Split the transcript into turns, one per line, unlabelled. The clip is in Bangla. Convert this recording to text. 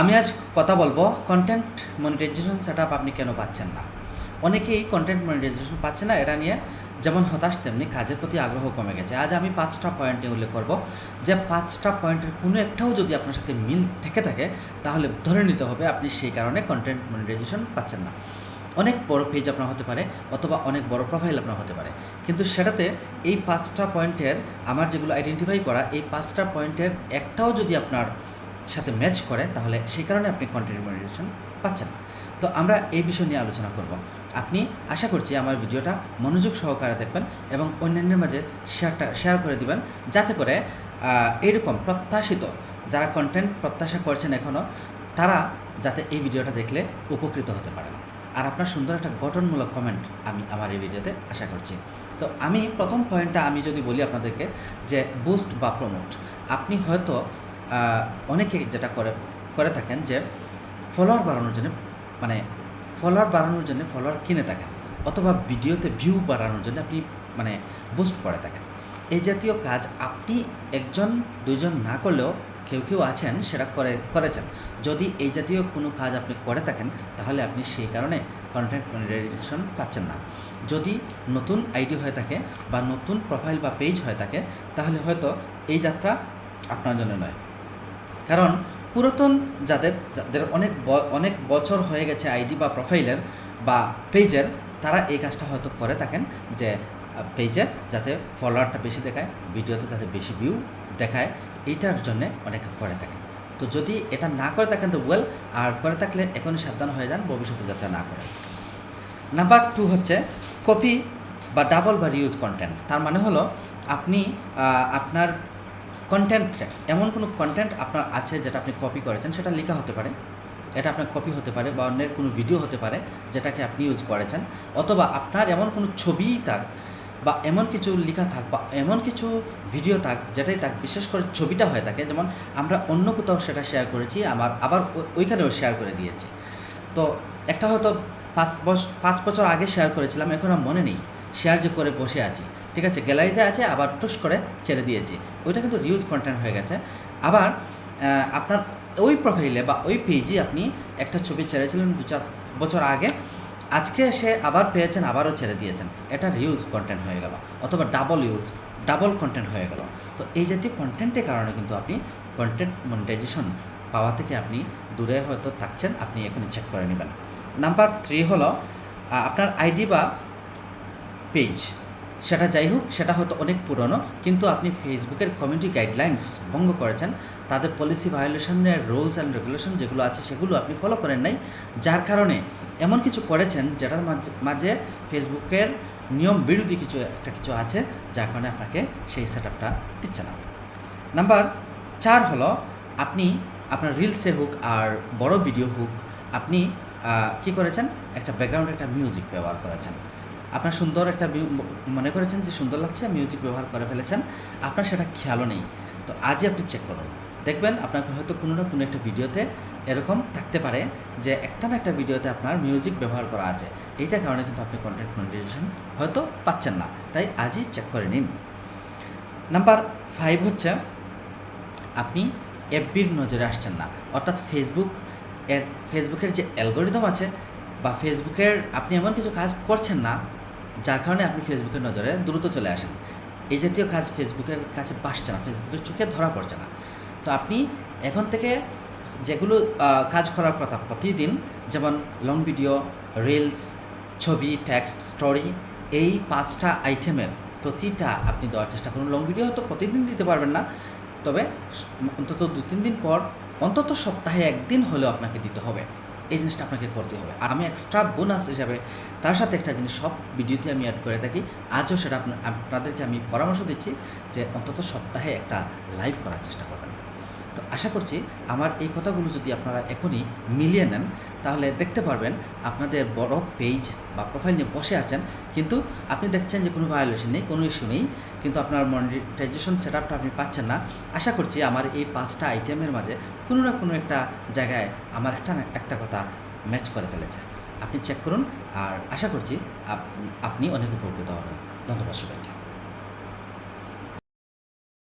আমি আজ কথা বলব কন্টেন্ট মনিটাইজেশন সেট আপনি কেন পাচ্ছেন না? অনেকেই কন্টেন্ট মনিটাইজেশন পাচ্ছে না, এটা নিয়ে যেমন হতাশ, তেমনি কাজের প্রতি আগ্রহ কমে গেছে। আজ আমি পাঁচটা পয়েন্টে উল্লেখ করব। যে পাঁচটা পয়েন্টের কোনো একটাও যদি আপনার সাথে মিল থেকে থাকে, তাহলে ধরে নিতে হবে আপনি সেই কারণে কন্টেন্ট মনিটাইজেশন পাচ্ছেন না। অনেক বড় পেজ আপনার হতে পারে, অথবা অনেক বড় প্রোফাইল আপনার হতে পারে। কিন্তু সেটাতে এই পাঁচটা পয়েন্টের আমার যেগুলো আইডেন্টিফাই করা, এই পাঁচটা পয়েন্টের একটাও যদি আপনার সাথে ম্যাচ করে, তাহলে সেই কারণে আপনি কন্টেন্ট মনিটাইজেশন পাচ্ছেন না। তো আমরা এই বিষয় নিয়ে আলোচনা করব। আপনি আশা করছি আমার ভিডিওটা মনোযোগ সহকারে দেখবেন এবং অন্যান্যের মাঝে শেয়ারটা শেয়ার করে দিবেন, যাতে করে এরকম প্রত্যাশিত যারা কন্টেন্ট প্রত্যাশা করছেন এখনও তারা যাতে এই ভিডিওটা দেখলে উপকৃত হতে পারেন। আর আপনার সুন্দর একটা গঠনমূলক কমেন্ট আমি আমার এই ভিডিওতে আশা করছি। তো আমি প্রথম পয়েন্টটা আমি যদি বলি আপনাদেরকে, যে বুস্ট বা প্রমোট আপনি হয়তো অনেকে যেটা করে করে থাকেন যে ফলোয়ার বাড়ানোর জন্য মানে ফলোয়ার বাড়ানোর জন্য ফলোয়ার কিনে থাকেন অথবা ভিডিওতে ভিউ বাড়ানোর জন্য আপনি মানে বুস্ট করে থাকেন। এই জাতীয় কাজ আপনি একজন, দুইজন না করলেও কেউ কেউ আছেন, সেটা করে, করেছেন। যদি এই জাতীয় কোনো কাজ আপনি করে থাকেন, তাহলে আপনি সেই কারণে কন্টেন্ট মনিটাইজেশন পাচ্ছেন না। যদি নতুন আইডি হয়ে থাকে বা নতুন প্রোফাইল বা পেজ হয়ে থাকে, তাহলে হয়তো এই যাত্রা আপনার জন্য নয়। কারণ পুরাতন যাদের যাদের অনেক অনেক বছর হয়ে গেছে আইডি বা প্রোফাইলের বা পেজের, তারা এই কাজটা হয়তো করে থাকেন যে পেজে যাতে ফলোয়ারটা বেশি দেখায়, ভিডিওতে যাতে বেশি ভিউ দেখায়, এইটার জন্যে অনেকে করে থাকেন। তো যদি এটা না করে থাকেন তো ওয়েল আর করে থাকলে এখনই সাবধান হয়ে যান, ভবিষ্যতে যাতে না করে নাম্বার টু হচ্ছে কপি বা ডাবল বা রিউজ কন্টেন্ট তার মানে হলো আপনি আপনার কন্টেন্ট এমন কোনো কন্টেন্ট আপনার আছে যেটা আপনি কপি করেছেন? সেটা লেখা হতে পারে। এটা আপনার কপি হতে পারে বা অন্যের কোনো ভিডিও হতে পারে যেটাকে আপনি ইউজ করেছেন। অথবা আপনার এমন কোনো ছবি থাক বা এমন কিছু লেখা থাক বা এমন কিছু ভিডিও থাক, যেটাই থাক, বিশেষ করে ছবিটা হয়ে থাকে। যেমন আমরা অন্য কোথাও সেটা শেয়ার করেছি, আমার আবার ওইখানেও শেয়ার করে দিয়েছি। তো একটা হয়তো পাঁচ বছর পাঁচ বছর আগে শেয়ার করেছিলাম, এখন আর মনে নেই। শেয়ার যে করে বসে আছি। ঠিক আছে, গ্যালারিতে আছে, আবার টুস করে ছেড়ে দিয়েছি। ওইটা কিন্তু রিউজ কন্টেন্ট হয়ে গেছে। আবার আপনার ওই প্রোফাইলে বা ওই পেজে আপনি একটা ছবি ছেড়েছিলেন দু চার বছর আগে। আজকে সে আবার পেয়েছেন, আবারও ছেড়ে দিয়েছেন। এটা রিউজ কন্টেন্ট হয়ে গেল, অথবা ডাবল ইউজ ডাবল কন্টেন্ট হয়ে গেল। তো এই জাতীয় কন্টেন্টের কারণে কিন্তু আপনি কন্টেন্ট মনিটাইজেশন পাওয়া থেকে আপনি দূরে হয়তো থাকছেন, আপনি এখানে চেক করে নেবেন। নাম্বার থ্রি হলো আপনার আইডি বা পেজ সেটা যাই হোক, সেটা হয়তো অনেক পুরনো, কিন্তু আপনি ফেসবুকের কমিউনিটি গাইডলাইন্স ভঙ্গ করেছেন। তাদের পলিসি ভায়োলেশনের রুলস অ্যান্ড রেগুলেশন যেগুলো আছে, সেগুলো আপনি ফলো করেন নাই। যার কারণে এমন কিছু করেছেন যেটার মাঝে মাঝে ফেসবুকের নিয়ম বিরোধী কিছু, একটা কিছু আছে, যার কারণে আপনাকে সেই সেট আপটা দিচ্ছে না। নাম্বার চার হলো, আপনি আপনার রিলসে হোক আর বড় ভিডিও হোক, আপনি কি করেছেন? একটা ব্যাকগ্রাউন্ডে একটা মিউজিক ব্যবহার করেছেন। আপনার সুন্দর একটা মিউ- মনে করেছেন যে সুন্দর লাগছে মিউজিক ব্যবহার করে ফেলেছেন, আপনার সেটা খেয়ালও নেই। তো আজই আপনি চেক করুন। দেখবেন আপনাকে হয়তো কোনো না কোনো একটা ভিডিওতে এরকম থাকতে পারে যে একটা না একটা ভিডিওতে আপনার মিউজিক ব্যবহার করা আছে। এইটার কারণে কিন্তু আপনি কন্টেন্ট মনিটাইজেশন হয়তো পাচ্ছেন না। তাই আজই চেক করে নিন। নাম্বার ফাইভ হচ্ছে, আপনি এফবির নজরে আসছেন না। অর্থাৎ ফেসবুক এর ফেসবুকের যে অ্যালগোরিদম আছে বা ফেসবুকের আপনি এমন কিছু কাজ করছেন না যার কারণে আপনি ফেসবুকের নজরে দ্রুত চলে আসেন। এই জাতীয় কাজ ফেসবুকের কাছে বাসছে না ফেসবুকের চোখে ধরা পড়ছে না। তো আপনি এখন থেকে যেগুলো কাজ করার কথা প্রতিদিন, যেমন লং ভিডিও রিলস ছবি টেক্সট স্টোরি এই পাঁচটা আইটেমের প্রতিটা আপনি দেওয়ার চেষ্টা করুন। লং ভিডিও হয়তো প্রতিদিন দিতে পারবেন না, তবে অন্তত দু তিন দিন পর, অন্তত সপ্তাহে একদিন হলেও আপনাকে দিতে হবে। এই জিনিসটা আপনাকে করতে হবে। আমি এক্সট্রা বোনাস হিসাবে তার সাথে একটা জিনিস সব ভিডিওতে আমি অ্যাড করে থাকি। আজও সেটা আপনাদেরকে আমি পরামর্শ দিচ্ছি যে অন্তত সপ্তাহে একটা লাইভ করার চেষ্টা করবেন। তো আশা করছি আমার এই কথাগুলো যদি আপনারা এখনই মিলিয়ে নেন, তাহলে দেখতে পারবেন আপনাদের বড় পেজ বা প্রোফাইল নিয়ে বসে আছেন, কিন্তু আপনি দেখছেন যে কোনো ভায়োলেশন নেই, কোনো ইস্যু নেই, কিন্তু আপনার মনিটাইজেশন সেট আপটা আপনি পাচ্ছেন না। আশা করছি আমার এই পাঁচটা আইটেমের মাঝে কোনো না কোনো একটা জায়গায় আমার একটা না একটা কথা ম্যাচ করে ফেলেছে। আপনি চেক করুন, আর আশা করছি আপ- আপনি অনেক উপকৃত হবেন। ধন্যবাদ সবাইকে।